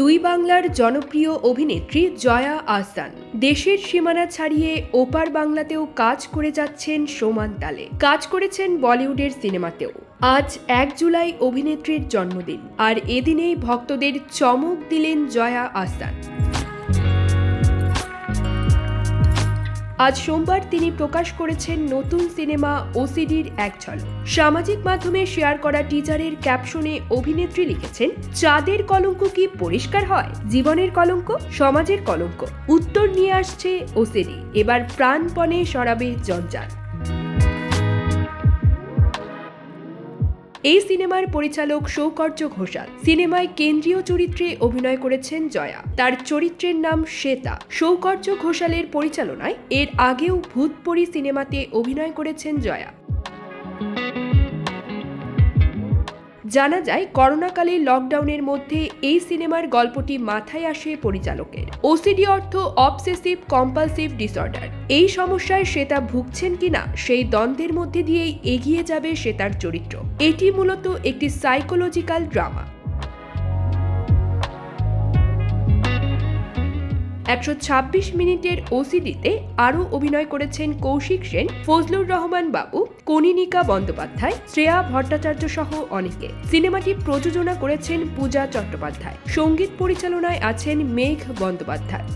দুই বাংলার জনপ্রিয় অভিনেত্রী জয়া আহসান। দেশের সীমানা ছাড়িয়ে ওপার বাংলাতেও কাজ করে যাচ্ছেন সমান তালে। কাজ করেছেন বলিউডের সিনেমাতেও। আজ এক জুলাই অভিনেত্রীর জন্মদিন। আর এদিনেই ভক্তদের চমক দিলেন জয়া আহসান। আজ সোমবার তিনি প্রকাশ করেছেন নতুন সিনেমা ওসিডির এক ঝলক। সামাজিক মাধ্যমে শেয়ার করা টিজারের ক্যাপশনে অভিনেত্রী লিখেছেন, চাঁদের কলঙ্ক কি পরিষ্কার হয়? জীবনের কলঙ্ক, সমাজের কলঙ্ক। উত্তর নিয়ে আসছে ওসিডি এবার প্রাণপণে সরাবে জঞ্জাল। এই সিনেমার পরিচালক সৌকর্য ঘোষাল। সিনেমায় কেন্দ্রীয় চরিত্রে অভিনয় করেছেন জয়া। তার চরিত্রের নাম শ্বেতা। সৌকর্য ঘোষালের পরিচালনায় এর আগেও ভূতপরি সিনেমাতে অভিনয় করেছেন জয়া। জানা যায়, করোনাকালে লকডাউনের মধ্যে এই সিনেমার গল্পটি মাথায় আসে পরিচালকের। ওসিডি অর্থ অবসেসিভ কম্পালসিভ ডিসঅর্ডার এই সমস্যায় শ্বেতা ভুগছেন কিনা, সেই দ্বন্দ্বের মধ্যে দিয়েই এগিয়ে যাবে শ্বেতার চরিত্র। এটি মূলত একটি সাইকোলজিক্যাল ড্রামা একশো ছাব্বিশ মিনিটের ওসিডিতে আরও অভিনয় করেছেন কৌশিক সেন, ফজলুর রহমান বাবু কনিনিকা বন্দ্যোপাধ্যায়, শ্রেয়া ভট্টাচার্য সহ অনেকে। সিনেমাটি প্রযোজনা করেছেন পূজা চট্টোপাধ্যায়। সংগীত পরিচালনায় আছেন মেঘ বন্দ্যোপাধ্যায়।